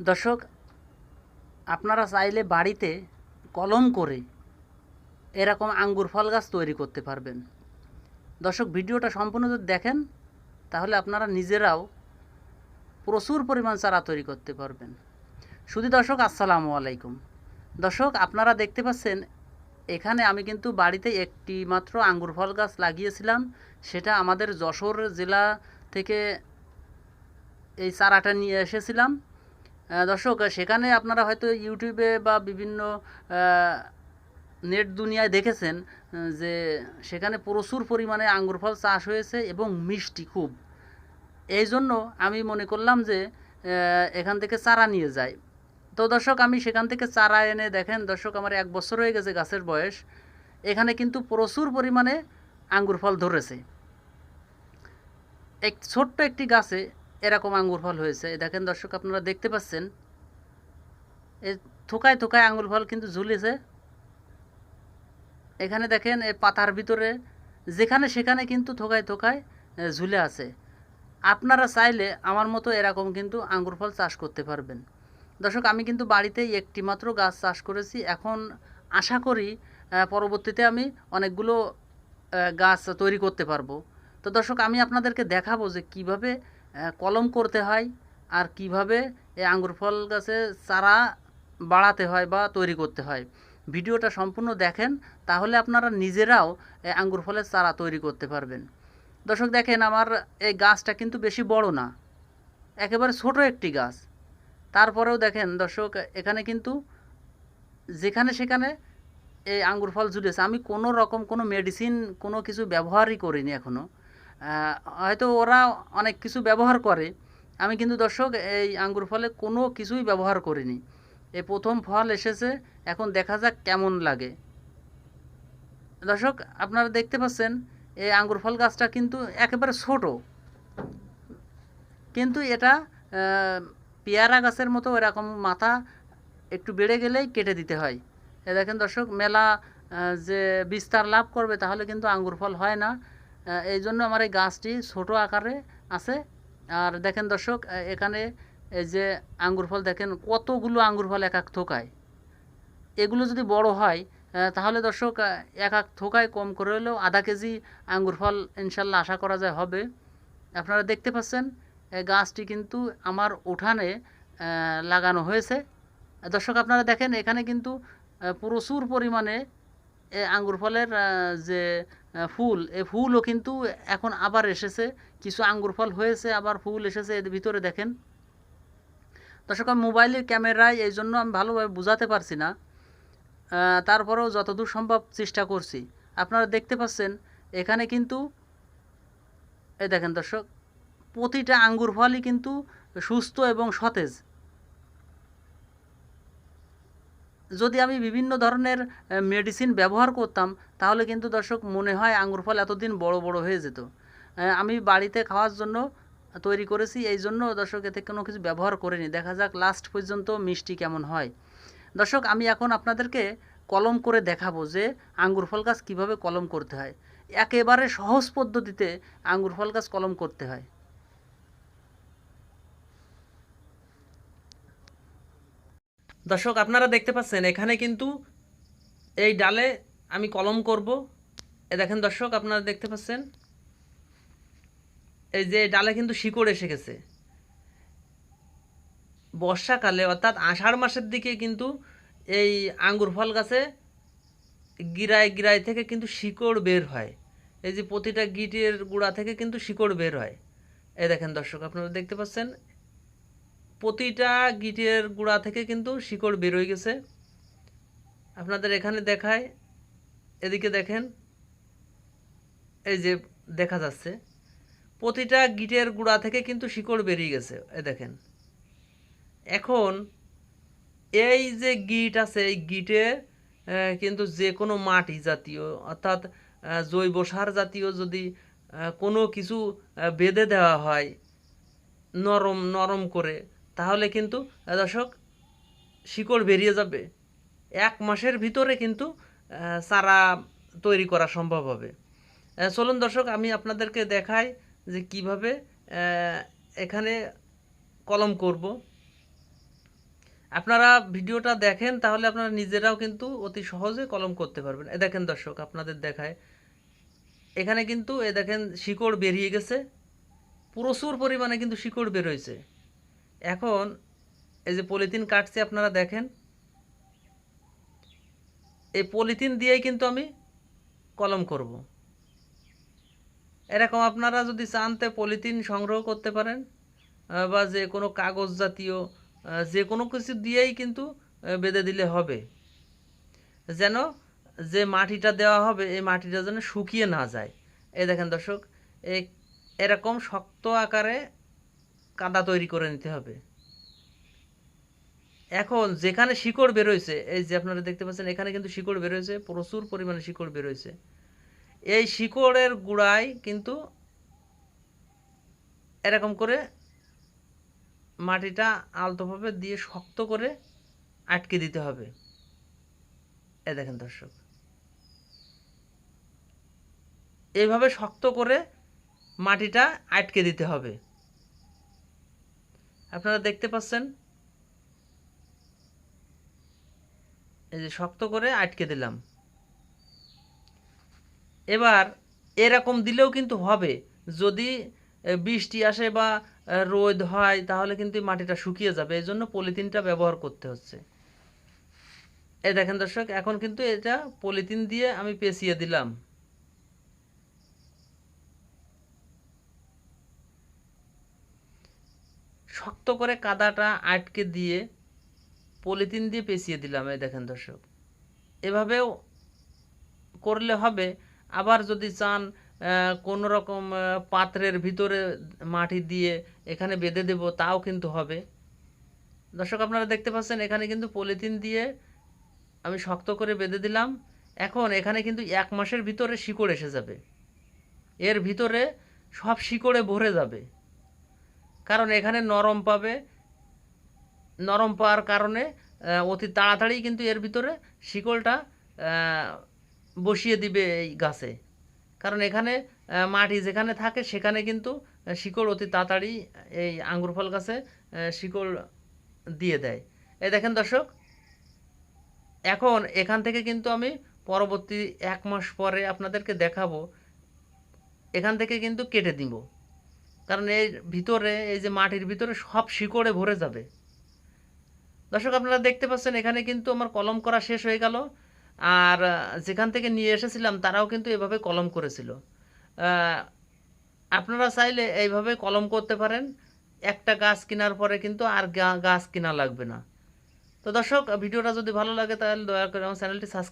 দর্শক, আপনারা চাইলে বাড়িতে কলম করে এরকম আঙ্গুর ফল গাছ তৈরি করতে পারবেন। দর্শক, ভিডিওটা সম্পূর্ণ যদি দেখেন, তাহলে আপনারা নিজেরাও প্রচুর পরিমাণ চারা তৈরি করতে পারবেন। শুধু দর্শক, আসসালামু আলাইকুম। দর্শক, আপনারা দেখতে পাচ্ছেন, এখানে আমি কিন্তু বাড়িতে একটি মাত্র আঙ্গুর ফল গাছ লাগিয়েছিলাম। সেটা আমাদের যশোর জেলা থেকে এই চারাটা নিয়ে এসেছিলাম। দর্শক, সেখানে আপনারা হয়তো ইউটিউবে বা বিভিন্ন নেট দুনিয়ায় দেখেছেন যে সেখানে প্রচুর পরিমাণে আঙ্গুর ফল চাষ হয়েছে এবং মিষ্টি খুব। এই জন্য আমি মনে করলাম যে এখান থেকে চারা নিয়ে যাই। তো দর্শক, আমি সেখান থেকে চারা এনে, দেখেন দর্শক, আমার এক বছর হয়ে গেছে গাছের বয়স। এখানে কিন্তু প্রচুর পরিমাণে আঙ্গুর ফল ধরেছে। এক ছোট্ট একটি গাছে এরকম আঙ্গুর ফল হয়েছে। দেখেন দর্শক, আপনারা দেখতে পাচ্ছেন। এ থোকায় থোকায় আঙ্গুর ফল কিন্তু ঝুলেছে। এখানে দেখেন এই পাতার ভিতরে যেখানে সেখানে কিন্তু থোকায় থোকায় ঝুলে আছে। আপনারা চাইলে আমার মতো এরকম কিন্তু আঙ্গুর ফল চাষ করতে পারবেন। দর্শক, আমি কিন্তু বাড়িতেই একটি মাত্র গাছ চাষ করেছি। এখন আশা করি পরবর্তীতে আমি অনেকগুলো গাছ তৈরি করতে পারব। তো দর্শক, আমি আপনাদেরকে দেখাবো যে কীভাবে কলম করতে হয় আর কীভাবে এই আঙ্গুর ফল গাছে চারা বাড়াতে হয় বা তৈরি করতে হয়। ভিডিওটা সম্পূর্ণ দেখেন, তাহলে আপনারা নিজেরাও এই আঙ্গুর ফলের চারা তৈরি করতে পারবেন। দর্শক দেখেন, আমার এই গাছটা কিন্তু বেশি বড় না, একেবারে ছোট একটি গাছ। তারপরেও দেখেন, দর্শক, এখানে কিন্তু যেখানে সেখানে এই আঙ্গুর ফল ঝুলেছে। আমি কোনো রকম কোনো মেডিসিন কোনো কিছু ব্যবহারই করিনি এখনও হয়তো ওরা অনেক কিছু ব্যবহার করে। আমি কিন্তু দর্শক, এই আঙ্গুর ফলে কোনো কিছুই ব্যবহার করিনি। এই প্রথম ফল এসেছে, এখন দেখা যাক কেমন লাগে। দর্শক, আপনারা দেখতে পাচ্ছেন, এই আঙ্গুর ফল গাছটা কিন্তু একেবারে ছোট। কিন্তু এটা পেয়ারা গাছের মতো এরকম মাথা একটু বেড়ে গেলেই কেটে দিতে হয়। এ দেখেন দর্শক, মেলা যে বিস্তার লাভ করবে তাহলে কিন্তু আঙ্গুর ফল হয় না। এই জন্য আমার এই গাছটি ছোট আকারে আছে। আর দেখেন দর্শক এখানে এই যে আঙ্গুর ফল, দেখেন কতগুলো আঙ্গুর ফল এক এক থোকায়। এগুলো যদি বড় হয় তাহলে দর্শক এক এক থোকায় কম করে হলেও আধা কেজি আঙ্গুর ফল ইনশাল্লাহ আশা করা যায় হবে। আপনারা দেখতে পাচ্ছেন গাছটি কিন্তু আমার উঠানে লাগানো হয়েছে। দর্শক, আপনারা দেখেন, এখানে কিন্তু প্রচুর পরিমাণে আঙ্গুর ফলের যে ফুল। এ ফুলও কিন্তু এখন আবার এসেছে। কিছু আঙ্গুর ফল হয়েছে, আবার ফুল এসেছে। এর ভিতরে দেখেন। দর্শক, আমি মোবাইলের ক্যামেরায় এই জন্য আমি ভালোভাবে বোঝাতে পারছি না। তারপরেও যতদূর সম্ভব চেষ্টা করছি। আপনারা দেখতে পাচ্ছেন, এখানে কিন্তু এই দেখেন দর্শক, প্রতিটা আঙ্গুর ফলই কিন্তু সুস্থ এবং সতেজ। যদি আমি বিভিন্ন ধরনের মেডিসিন ব্যবহার করতাম, তাহলে কিন্তু দর্শক মনে হয় আঙ্গুর ফল এতদিন বড় বড় হয়ে যেত। আমি বাড়িতে খাওয়ার জন্য তৈরি করেছি, এই জন্য দর্শক এতে কোনো কিছু ব্যবহার করিনি। দেখা যাক লাস্ট পর্যন্ত মিষ্টি কেমন হয়। দর্শক, আমি এখন আপনাদেরকে কলম করে দেখাবো যে আঙ্গুর ফল গাছ কীভাবে কলম করতে হয়। একেবারে সহজ পদ্ধতিতে আঙ্গুর ফল গাছ কলম করতে হয়। দর্শক, আপনারা দেখতে পাচ্ছেন, এখানে কিন্তু এই ডালে আমি কলম করব। এ দেখেন দর্শক, আপনারা দেখতে পাচ্ছেন, এই যে ডালে কিন্তু শিকড় এসে গেছে। বর্ষাকালে, অর্থাৎ আষাঢ় মাসের দিকে কিন্তু এই আঙ্গুর ফল গাছে গিরায় গিরায় থেকে কিন্তু শিকড় বের হয়। এই যে প্রতিটা গিটের গুঁড়া থেকে কিন্তু শিকড় বের হয়। এই দেখেন দর্শক, আপনারা দেখতে পাচ্ছেন প্রতিটা গিটের গুঁড়া থেকে কিন্তু শিকড় বের হয়ে গেছে। আপনাদের এখানে দেখায়, এদিকে দেখেন, এই যে দেখা যাচ্ছে, প্রতিটা গিটের গুঁড়া থেকে কিন্তু শিকড় বেরিয়ে গেছে এ দেখেন। এখন এই যে গিট আছে, এই গিটে কিন্তু যে কোনো মাটি জাতীয়, অর্থাৎ জৈব সার জাতীয় যদি কোনো কিছু বেঁধে দেওয়া হয়, নরম নরম করে তাহলে কিন্তু দর্শক, শিকড় বেরিয়ে যাবে। এক মাসের ভিতরে কিন্তু চারা তৈরি করা সম্ভব হবে। চলুন দর্শক, আমি আপনাদেরকে দেখাই যে কীভাবে এখানে কলম করব। আপনারা ভিডিওটা দেখেন, তাহলে আপনারা নিজেরাও কিন্তু অতি সহজে কলম করতে পারবেন। এ দেখেন দর্শক, আপনাদের দেখায়। এখানে কিন্তু, এ দেখেন, শিকড় বেরিয়ে গেছে। প্রচুর পরিমাণে কিন্তু শিকড় বেরোয়েছে এখন এই যে পলিথিন কাটছে আপনারা দেখেন। এই পলিথিন দিয়েই কিন্তু আমি কলম করব। এরকম আপনারা যদি চানতে পলিথিন সংগ্রহ করতে পারেন বা যে কোনো কাগজ জাতীয় যে কোনো কিছু দিয়েই কিন্তু বেঁধে দিলে হবে। যেন যে মাটিটা দেওয়া হবে, এই মাটিটা যেন শুকিয়ে না যায়। এই দেখেন দর্শক এরকম শক্ত আকারে কাদা তৈরি করে নিতে হবে। এখন যেখানে শিকড় বেরোইছে, এই যে আপনারা দেখতে পাচ্ছেন, এখানে কিন্তু শিকড় বেরোইছে, প্রচুর পরিমাণে শিকড় বেরোইছে। এই শিকড়ের গুড়ায় কিন্তু এরকম করে মাটিটা আলতোভাবে দিয়ে শক্ত করে আটকে দিতে হবে। এ দেখেন দর্শক। এইভাবে শক্ত করে মাটিটা আটকে দিতে হবে। আপনারা দেখতে পাচ্ছেন? এই যে শক্ত করে আটকে দিলাম। এবার এরকম দিলেও কিন্তু হবে। যদি বৃষ্টি আসে বা রোদ হয়, তাহলে কিন্তু মাটিটা শুকিয়ে যাবে। এই জন্য পলিথিনটা ব্যবহার করতে হচ্ছে। এই দেখেন দর্শক, এখন কিন্তু এটা পলিথিন দিয়ে আমি পেঁচিয়ে দিলাম। শক্ত করে কাদাটা আটকে দিয়ে পলিথিন দিয়ে পেঁচিয়ে দিলাম, এই দেখেন দর্শক। এভাবেও করলে হবে। আবার যদি চান কোনো রকম পাত্রের ভিতরে মাটি দিয়ে এখানে বেঁধে দেব, তাও কিন্তু হবে। দর্শক, আপনারা দেখতে পাচ্ছেন, এখানে কিন্তু পলিথিন দিয়ে আমি শক্ত করে বেঁধে দিলাম। এখন এখানে কিন্তু এক মাসের ভিতরে শিকড় এসে যাবে। এর ভিতরে সব শিকড়ে ভরে যাবে। কারণ এখানে নরম পাবে, নরম পাওয়ার কারণে অতি তাড়াতাড়ি কিন্তু এর ভিতরে শিকলটা বসিয়ে দিবে এই গাছে। কারণ এখানে মাটি যেখানে থাকে সেখানে কিন্তু শিকড় অতি তাড়াতাড়ি এই আঙ্গুর ফল গাছে শিকড় দিয়ে দেয়। এই দেখেন দর্শক, এখন এখান থেকে কিন্তু আমি পরবর্তী এক মাস পরে আপনাদেরকে দেখাবো। এখান থেকে কিন্তু কেটে দিব। কারণ এর ভিতরে, এই যে মাটির ভিতরে সব শিকড়ে ভরে যাবে। দর্শক, আপনারা দেখতে পাচ্ছেন, এখানে কিন্তু আমার কলম করা শেষ হয়ে গেল। আর যেখান থেকে নিয়ে এসেছিলাম, তারাও কিন্তু এভাবে কলম করেছিল। আপনারা চাইলে এইভাবে কলম করতে পারেন। একটা গাছ কেনার পরে কিন্তু আর গাছ কেনা লাগবে না। তো দর্শক, ভিডিওটা যদি ভালো লাগে, তাহলে দয়া করে আমার চ্যানেলটি সাবস্ক্রাইব